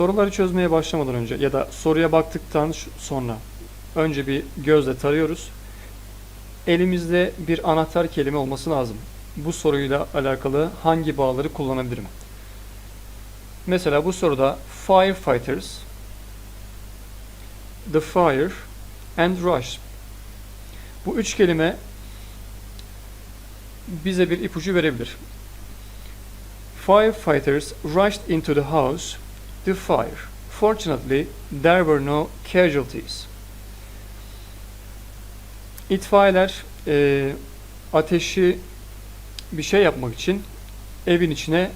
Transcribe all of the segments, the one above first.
soruları çözmeye başlamadan önce ya da soruya baktıktan sonra önce bir gözle tarıyoruz. Elimizde bir anahtar kelime olması lazım. Bu soruyla alakalı hangi bağları kullanabilirim? Mesela bu soruda firefighters, the fire and rush. Bu üç kelime bize bir ipucu verebilir. Firefighters rushed into the house to fire. Fortunately, there were no casualties. İtfaiyeler e, ateşi bir şey yapmak için evin içine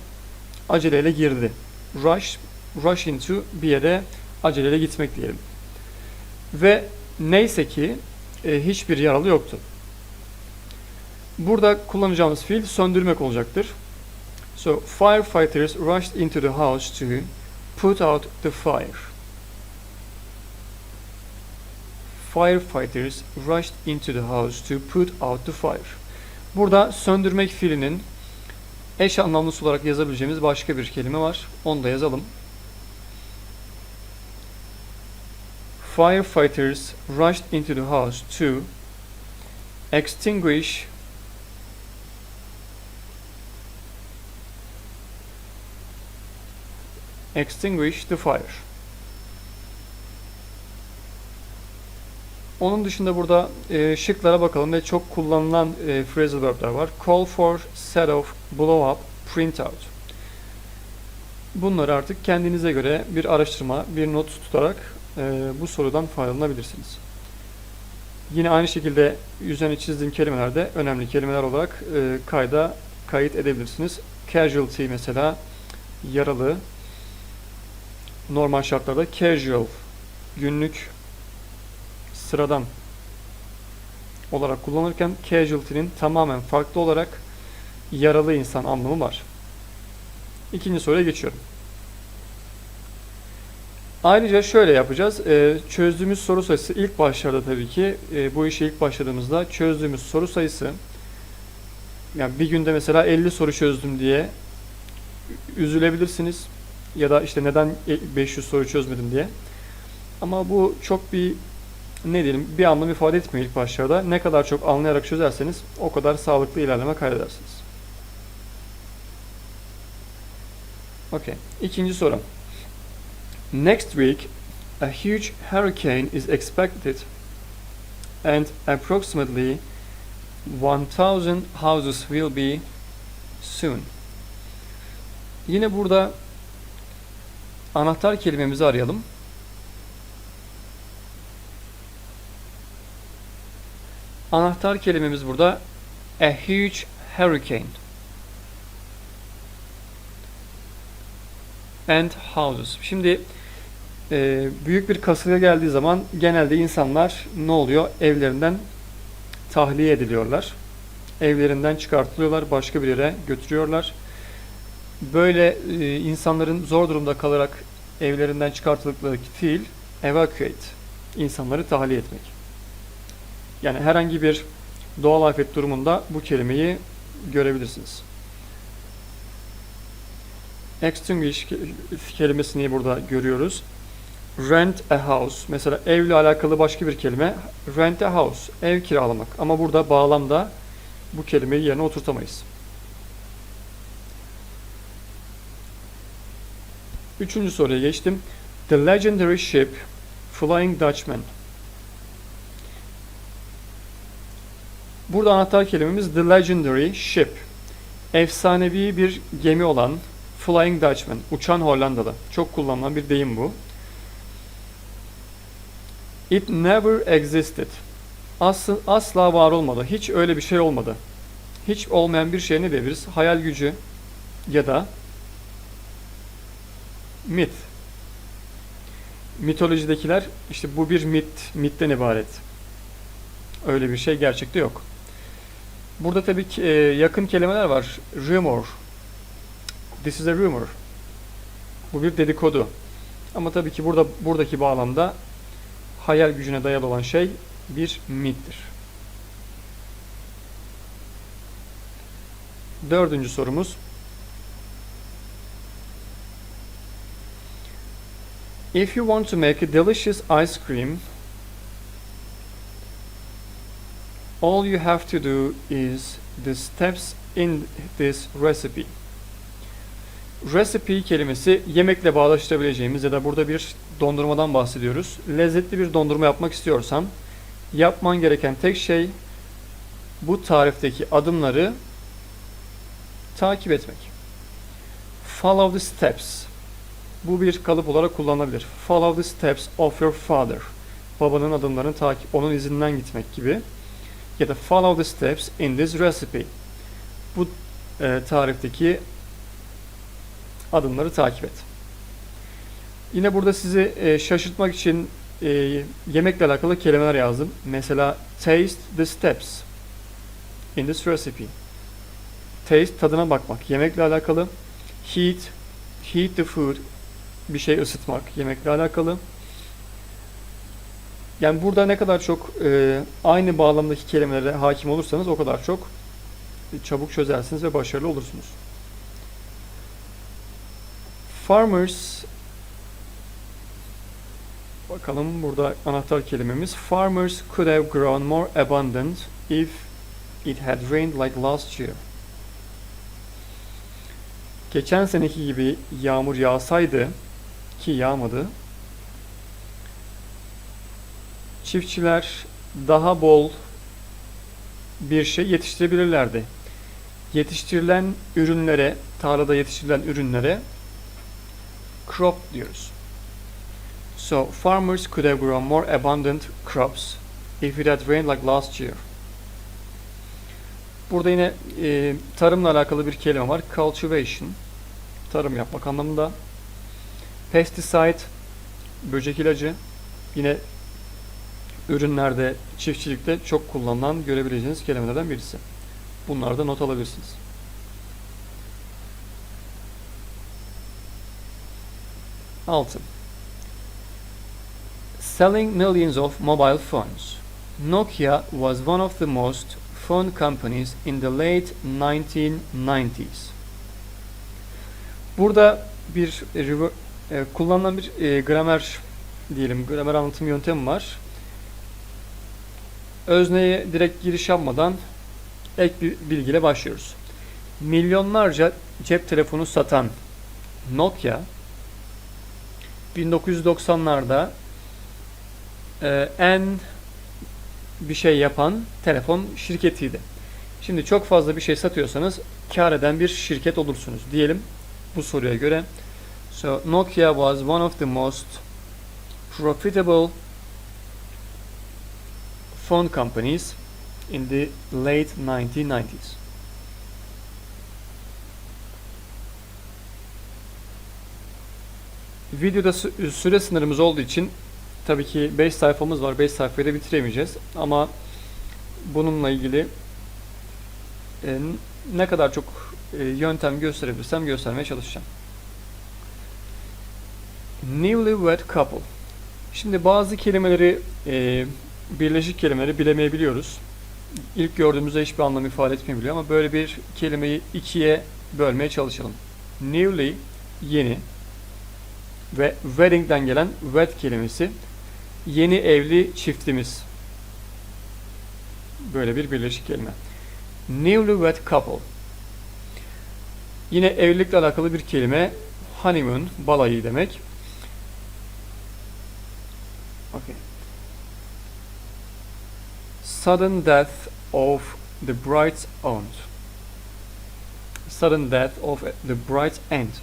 aceleyle girdi. Rush, rush into bir yere aceleyle gitmek diyelim. Ve neyse ki e, hiçbir yaralı yoktu. Burada kullanacağımız fiil söndürmek olacaktır. So, firefighters rushed into the house to put out the fire. Firefighters rushed into the house to put out the fire. Burada söndürmek fiilinin eş anlamlısı olarak yazabileceğimiz başka bir kelime var. Onu da yazalım. Firefighters rushed into the house to extinguish extinguish the fire. Onun dışında burada e, şıklara bakalım ve çok kullanılan e, phrasal verb'ler var. Call for, set off, blow up, print out. Bunları artık kendinize göre bir araştırma, bir not tutarak e, bu sorudan faydalanabilirsiniz. Yine aynı şekilde üzerine çizdiğim kelimeler de önemli kelimeler olarak e, kayda kayıt edebilirsiniz. Casualty mesela yaralı, normal şartlarda casual, günlük, sıradan olarak kullanırken casualty'nin tamamen farklı olarak yaralı insan anlamı var. İkinci soruya geçiyorum. Ayrıca şöyle yapacağız. Ee, çözdüğümüz soru sayısı ilk başlarda tabii ki e, bu işe ilk başladığımızda çözdüğümüz soru sayısı yani bir günde mesela 50 soru çözdüm diye üzülebilirsiniz ya da işte neden 500 soru çözmedim diye. Ama bu çok bir ne diyelim bir anlam ifade etmiyor ilk başlarda. Ne kadar çok anlayarak çözerseniz o kadar sağlıklı ilerleme kaydedersiniz. Okay. İkinci soru. Next week, a huge hurricane is expected and approximately 1000 houses will be soon. Yine burada anahtar kelimemizi arayalım. Anahtar kelimemiz burada a huge hurricane and houses. Şimdi e, büyük bir kasırga geldiği zaman genelde insanlar ne oluyor? Evlerinden tahliye ediliyorlar. Evlerinden çıkartılıyorlar, başka bir yere götürüyorlar. Böyle e, insanların zor durumda kalarak evlerinden çıkartıldıkları fiil evacuate, insanları tahliye etmek. Yani herhangi bir doğal afet durumunda bu kelimeyi görebilirsiniz. Extinguish kelimesini burada görüyoruz. Rent a house. Mesela evle alakalı başka bir kelime. Rent a house. Ev kiralamak. Ama burada bağlamda bu kelimeyi yerine oturtamayız. Üçüncü soruya geçtim. The legendary ship Flying Dutchman. Burada anahtar kelimemiz the legendary ship. Efsanevi bir gemi olan Flying Dutchman, uçan Hollandalı. Çok kullanılan bir deyim bu. It never existed. Aslı, asla var olmadı. Hiç öyle bir şey olmadı. Hiç olmayan bir şey ne diyebiliriz? Hayal gücü ya da mit. Mitolojidekiler işte bu bir mit, mitten ibaret. Öyle bir şey gerçekte yok. Burada tabii ki e, yakın kelimeler var. Rumor. This is a rumor. Bu bir dedikodu. Ama tabii ki burada buradaki bağlamda hayal gücüne dayalı olan şey bir mittir. Dördüncü sorumuz. If you want to make a delicious ice cream, all you have to do is the steps in this recipe. Recipe kelimesi yemekle bağdaştırabileceğimiz ya da burada bir dondurmadan bahsediyoruz. Lezzetli bir dondurma yapmak istiyorsan yapman gereken tek şey bu tarifteki adımları takip etmek. Follow the steps. Bu bir kalıp olarak kullanılabilir. Follow the steps of your father. Babanın adımlarını takip, onun izinden gitmek gibi. Ya da follow the steps in this recipe. Bu e, tarifteki adımları takip et. Yine burada sizi e, şaşırtmak için e, yemekle alakalı kelimeler yazdım. Mesela taste the steps in this recipe. Taste tadına bakmak. Yemekle alakalı. Heat heat the food bir şey ısıtmak. Yemekle alakalı. Yani burada ne kadar çok e, aynı bağlamdaki kelimelere hakim olursanız o kadar çok çabuk çözersiniz ve başarılı olursunuz. Farmers Bakalım burada anahtar kelimemiz. Farmers could have grown more abundant if it had rained like last year. Geçen seneki gibi yağmur yağsaydı ki yağmadı. Çiftçiler daha bol bir şey yetiştirebilirlerdi. Yetiştirilen ürünlere, tarlada yetiştirilen ürünlere crop diyoruz. So farmers could have grown more abundant crops if it had rained like last year. Burada yine e, tarımla alakalı bir kelime var. Cultivation. Tarım yapmak anlamında. Pesticide. Böcek ilacı. Yine ürünlerde, çiftçilikte çok kullanılan görebileceğiniz kelimelerden birisi. Bunları da not alabilirsiniz. Altı. Selling millions of mobile phones. Nokia was one of the most phone companies in the late 1990s. Burada bir e, kullanılan bir e, gramer diyelim, gramer anlatım yöntemi var. Özneye direkt giriş yapmadan ek bir bilgiyle başlıyoruz. Milyonlarca cep telefonu satan Nokia 1990'larda e, en bir şey yapan telefon şirketiydi. Şimdi çok fazla bir şey satıyorsanız kar eden bir şirket olursunuz diyelim bu soruya göre. So Nokia was one of the most profitable phone companies in the late 1990s. Videoda sü- süre sınırımız olduğu için tabii ki 5 sayfamız var. 5 sayfayı da bitiremeyeceğiz. Ama bununla ilgili e, ne kadar çok e, yöntem gösterebilirsem göstermeye çalışacağım. Newlywed couple. Şimdi bazı kelimeleri e, birleşik kelimeleri bilemeyebiliyoruz. İlk gördüğümüzde hiçbir anlam ifade etmeyebiliyor ama böyle bir kelimeyi ikiye bölmeye çalışalım. Newly yeni ve wedding'den gelen wed kelimesi yeni evli çiftimiz. Böyle bir birleşik kelime. Newlywed couple. Yine evlilikle alakalı bir kelime. Honeymoon, balayı demek. Okay. Sudden death of the bride's aunt. Sudden death of the bride's aunt.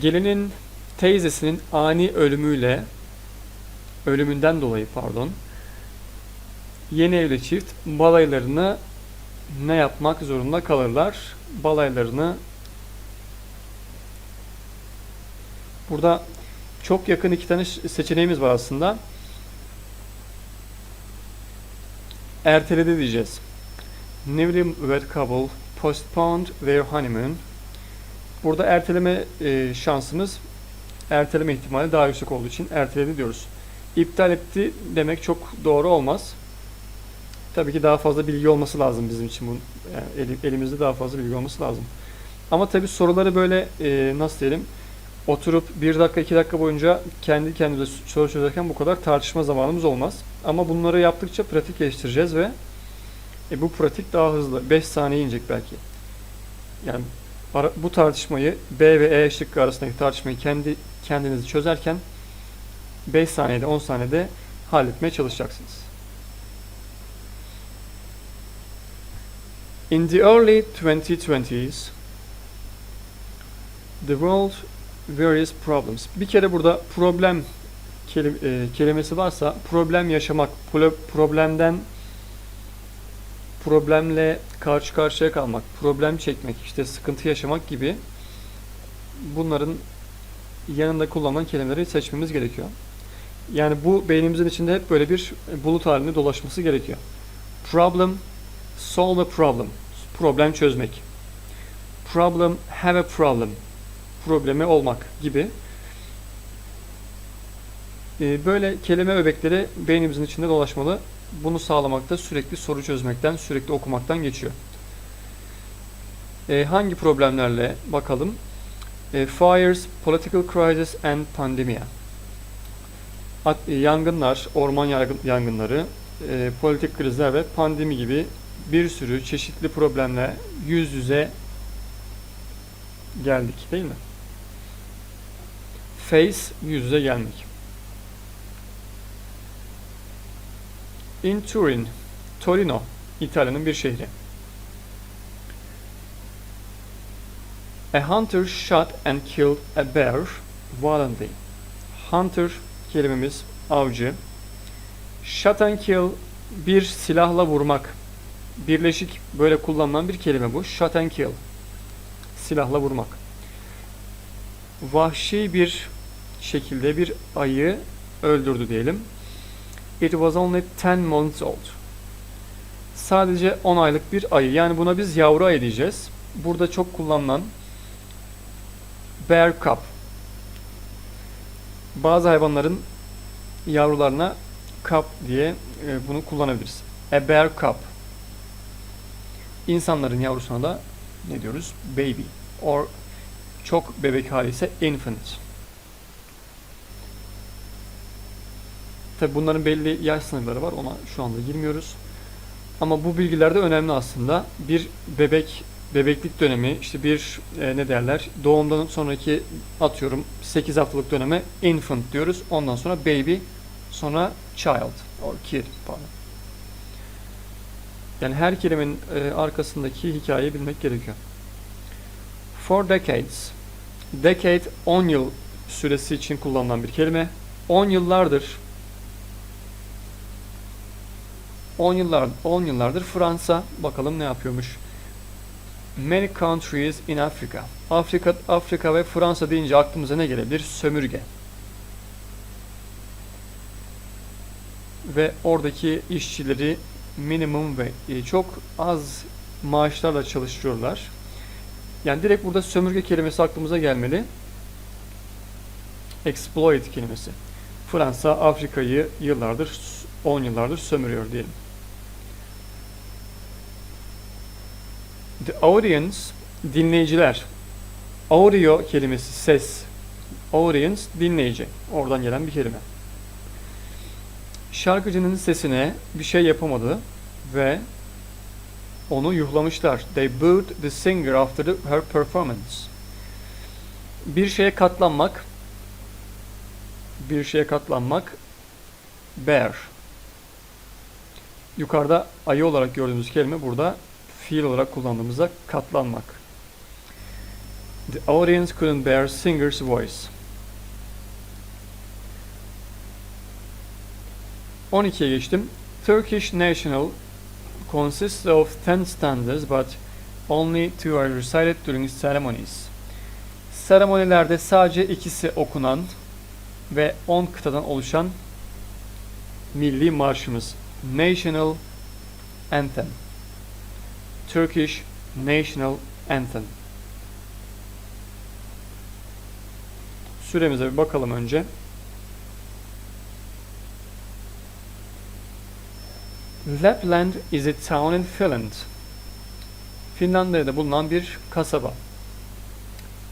Gelinin teyzesinin ani ölümüyle ölümünden dolayı pardon yeni evli çift balaylarını ne yapmak zorunda kalırlar? Balaylarını burada çok yakın iki tane seçeneğimiz var aslında. Erteledi diyeceğiz. Newlywed couple postponed their honeymoon. Burada erteleme e, şansımız erteleme ihtimali daha yüksek olduğu için erteledi diyoruz. İptal etti demek çok doğru olmaz. Tabii ki daha fazla bilgi olması lazım bizim için. Bu, yani eli- elimizde daha fazla bilgi olması lazım. Ama tabi soruları böyle e, nasıl diyelim oturup bir dakika iki dakika boyunca kendi kendimize soru çözerken bu kadar tartışma zamanımız olmaz. Ama bunları yaptıkça pratik geliştireceğiz ve e, bu pratik daha hızlı. 5 saniye inecek belki. Yani bu tartışmayı B ve E şıkkı arasındaki tartışmayı kendi kendinizi çözerken 5 saniyede 10 saniyede halletmeye çalışacaksınız. In the early 2020s, the world various problems. Bir kere burada problem kelim- e, kelimesi varsa problem yaşamak, pro- problemden problemle karşı karşıya kalmak, problem çekmek, işte sıkıntı yaşamak gibi bunların yanında kullanılan kelimeleri seçmemiz gerekiyor. Yani bu beynimizin içinde hep böyle bir bulut halinde dolaşması gerekiyor. Problem, solve a problem. Problem çözmek. Problem, have a problem. Problemi olmak gibi. Ee, Böyle kelime öbekleri beynimizin içinde dolaşmalı. Bunu sağlamakta sürekli soru çözmekten, sürekli okumaktan geçiyor. Ee, hangi problemlerle bakalım? Ee, fires, political crisis and pandemia. E, yangınlar, orman yangınları, e, politik krizler ve pandemi gibi bir sürü çeşitli problemle yüz yüze geldik değil mi? Face yüz yüze gelmek. In Turin, Torino, İtalya'nın bir şehri. A hunter shot and killed a bear violently. Hunter kelimemiz avcı. Shot and kill bir silahla vurmak. Birleşik böyle kullanılan bir kelime bu. Shot and kill. Silahla vurmak. Vahşi bir şekilde bir ayı öldürdü diyelim. It was only 10 months old. Sadece 10 aylık bir ayı. Yani buna biz yavru ayı diyeceğiz. Burada çok kullanılan bear cub. Bazı hayvanların yavrularına cub diye e, bunu kullanabiliriz. A bear cub. İnsanların yavrusuna da ne diyoruz? Baby. Or çok bebek hali ise infant. Tabi bunların belli yaş sınırları var. Ona şu anda girmiyoruz. Ama bu bilgiler de önemli aslında. Bir bebek bebeklik dönemi işte bir e, ne derler doğumdan sonraki atıyorum 8 haftalık döneme infant diyoruz. Ondan sonra baby sonra child or kid pardon. Yani her kelimenin e, arkasındaki hikayeyi bilmek gerekiyor. For decades. Decade 10 yıl süresi için kullanılan bir kelime. 10 yıllardır 10 yıllar 10 yıllardır Fransa bakalım ne yapıyormuş. Many countries in Africa. Afrika Afrika ve Fransa deyince aklımıza ne gelebilir? Sömürge. Ve oradaki işçileri minimum ve e, çok az maaşlarla çalıştırıyorlar. Yani direkt burada sömürge kelimesi aklımıza gelmeli. Exploit kelimesi. Fransa Afrika'yı yıllardır 10 yıllardır sömürüyor diyelim. The audience dinleyiciler. Audio kelimesi ses. Audience dinleyici. Oradan gelen bir kelime. Şarkıcının sesine bir şey yapamadı ve onu yuhlamışlar. They booed the singer after the, her performance. Bir şeye katlanmak bir şeye katlanmak bear. Yukarıda ayı olarak gördüğümüz kelime burada fiil olarak kullandığımızda katlanmak. The audience couldn't bear singer's voice. 12'ye geçtim. Turkish National consists of 10 stanzas but only two are recited during ceremonies. Seremonilerde sadece ikisi okunan ve 10 kıtadan oluşan milli marşımız National Anthem. Turkish National Anthem. Süremize bir bakalım önce. Lapland is a town in Finland. Finlandiya'da bulunan bir kasaba.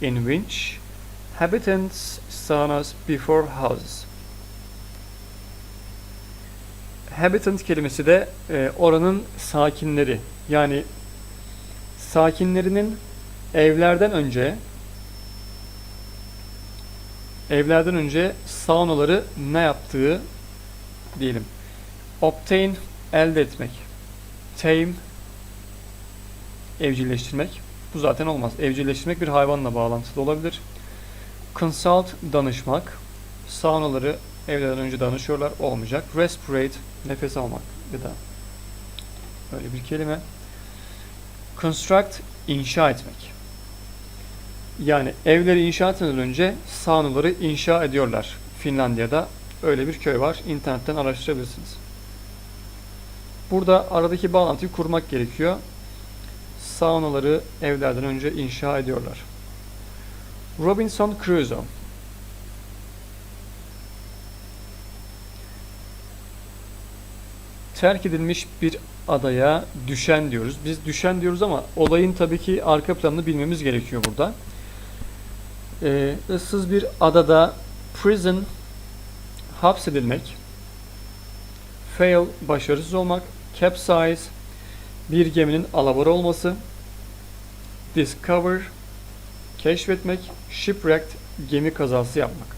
in which habitants saunas before houses. Habitant kelimesi de e, oranın sakinleri yani sakinlerinin evlerden önce evlerden önce saunaları ne yaptığı diyelim. Obtain elde etmek. Tame evcilleştirmek. Bu zaten olmaz. Evcilleştirmek bir hayvanla bağlantılı olabilir. Consult danışmak. Saunaları evlerden önce danışıyorlar. Olmayacak. Respirate nefes almak ya da öyle bir kelime. Construct inşa etmek. Yani evleri inşa etmeden önce saunaları inşa ediyorlar. Finlandiya'da öyle bir köy var. İnternetten araştırabilirsiniz. Burada aradaki bağlantıyı kurmak gerekiyor. Saunaları evlerden önce inşa ediyorlar. Robinson Crusoe terk edilmiş bir adaya düşen diyoruz. Biz düşen diyoruz ama olayın tabii ki arka planını bilmemiz gerekiyor burada. Ee, ıssız bir adada prison hapsedilmek, fail başarısız olmak, capsize bir geminin alabora olması, discover keşfetmek, shipwrecked gemi kazası yapmak.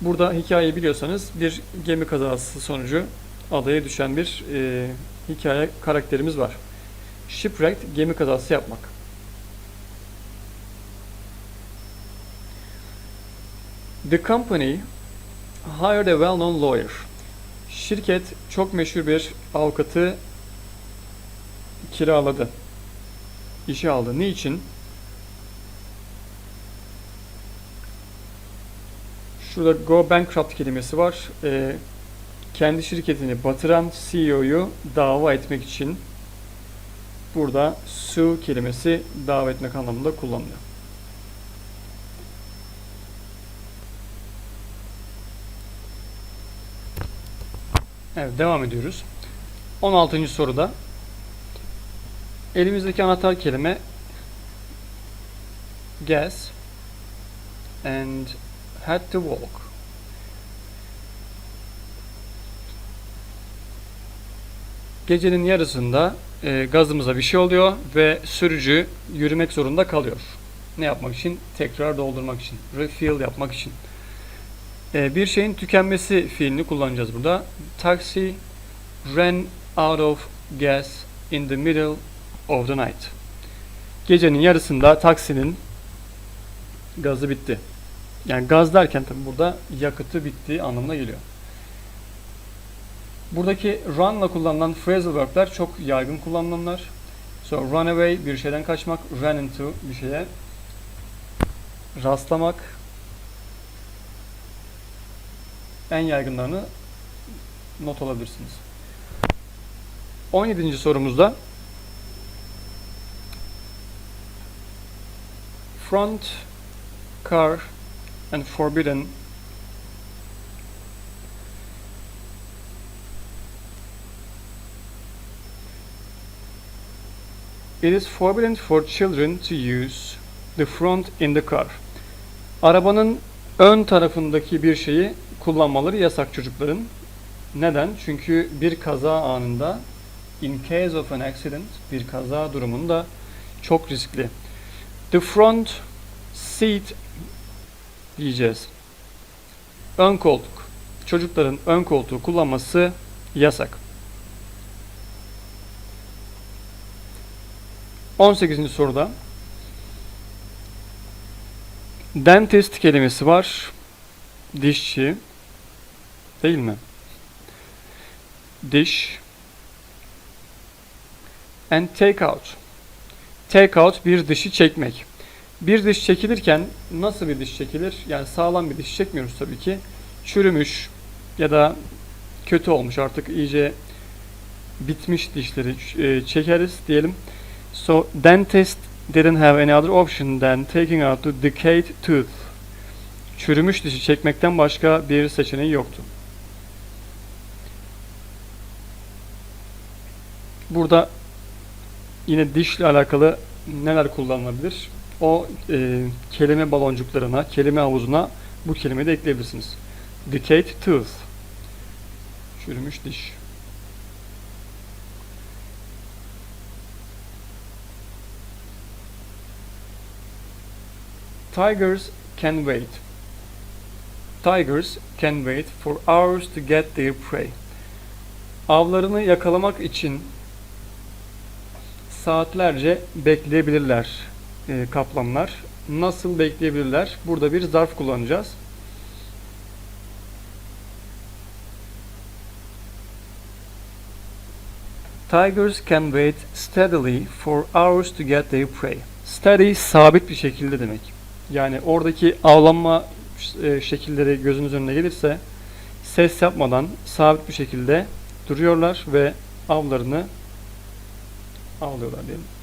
Burada hikayeyi biliyorsanız bir gemi kazası sonucu adaya düşen bir e, hikaye karakterimiz var. Shipwrecked gemi kazası yapmak. The company hired a well-known lawyer. Şirket çok meşhur bir avukatı kiraladı. İşe aldı. Niçin? Şurada go bankrupt kelimesi var. Ee, kendi şirketini batıran CEO'yu dava etmek için burada sue kelimesi dava etmek anlamında kullanılıyor. Evet devam ediyoruz. 16. soruda elimizdeki anahtar kelime gas and had to walk. Gecenin yarısında e, gazımıza bir şey oluyor ve sürücü yürümek zorunda kalıyor. Ne yapmak için? Tekrar doldurmak için. Refill yapmak için. E, bir şeyin tükenmesi fiilini kullanacağız burada. Taxi ran out of gas in the middle of the night. Gecenin yarısında taksinin gazı bitti. Yani gaz derken tabi burada yakıtı bittiği anlamına geliyor. Buradaki run'la kullanılan phrasal verb'ler çok yaygın kullanılanlar. So run away bir şeyden kaçmak, run into bir şeye rastlamak. En yaygınlarını not alabilirsiniz. 17. sorumuzda front car and forbidden It is forbidden for children to use the front in the car. Arabanın ön tarafındaki bir şeyi kullanmaları yasak çocukların. Neden? Çünkü bir kaza anında in case of an accident bir kaza durumunda çok riskli. The front seat diyeceğiz. Ön koltuk. Çocukların ön koltuğu kullanması yasak. 18. soruda dentist kelimesi var. Dişçi. Değil mi? Diş. And take out. Take out bir dişi çekmek. Bir diş çekilirken nasıl bir diş çekilir? Yani sağlam bir diş çekmiyoruz tabii ki. Çürümüş ya da kötü olmuş artık iyice bitmiş dişleri e, çekeriz diyelim. So dentist didn't have any other option than taking out the decayed tooth. Çürümüş dişi çekmekten başka bir seçeneği yoktu. Burada yine dişle alakalı neler kullanılabilir? O e, kelime baloncuklarına, kelime havuzuna bu kelimeyi de ekleyebilirsiniz. Decayed tooth. Çürümüş diş. Tigers can wait. Tigers can wait for hours to get their prey. Avlarını yakalamak için saatlerce bekleyebilirler e, kaplanlar. Nasıl bekleyebilirler? Burada bir zarf kullanacağız. Tigers can wait steadily for hours to get their prey. Steady sabit bir şekilde demek. Yani oradaki avlanma e, şekilleri gözünüz önüne gelirse ses yapmadan sabit bir şekilde duruyorlar ve avlarını avlıyorlar diyelim.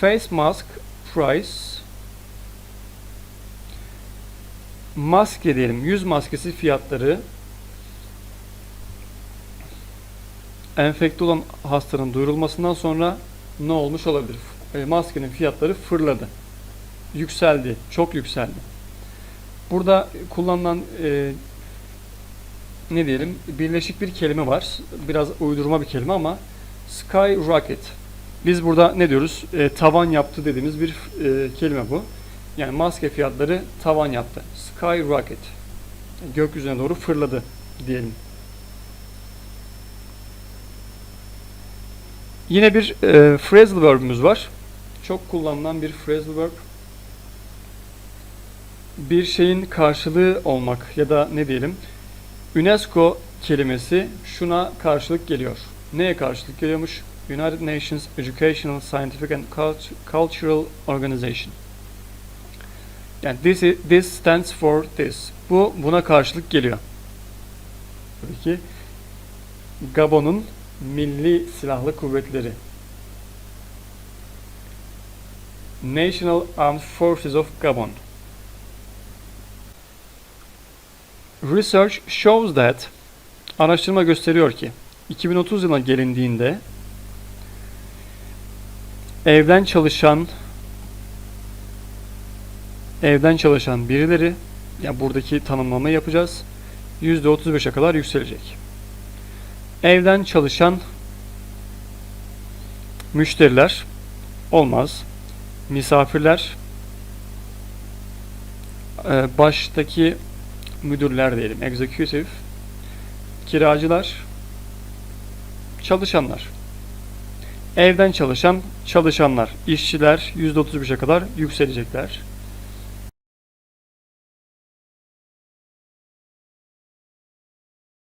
Face mask price maske diyelim. Yüz maskesi fiyatları enfekte olan hastanın duyurulmasından sonra ne olmuş olabilir? E, maskenin fiyatları fırladı. Yükseldi. Çok yükseldi. Burada kullanılan e, ne diyelim birleşik bir kelime var. Biraz uydurma bir kelime ama skyrocket. Biz burada ne diyoruz? E, tavan yaptı dediğimiz bir e, kelime bu. Yani maske fiyatları tavan yaptı. Skyrocket. Gökyüzüne doğru fırladı diyelim. Yine bir e, phrasal verb'ümüz var. Çok kullanılan bir phrasal verb. Bir şeyin karşılığı olmak ya da ne diyelim UNESCO kelimesi şuna karşılık geliyor. Neye karşılık geliyormuş? United Nations Educational, Scientific and Cult- Cultural Organization. Yani this, i- this stands for this. Bu buna karşılık geliyor. Tabii ki Gabon'un Milli Silahlı Kuvvetleri. National Armed Forces of Gabon. Research shows that araştırma gösteriyor ki 2030 yılına gelindiğinde evden çalışan evden çalışan birileri ya buradaki tanımlama yapacağız. %35'e kadar yükselecek. Evden çalışan müşteriler olmaz. Misafirler e, baştaki müdürler diyelim, executive, kiracılar, çalışanlar. Evden çalışan çalışanlar, işçiler %35'e kadar yükselecekler.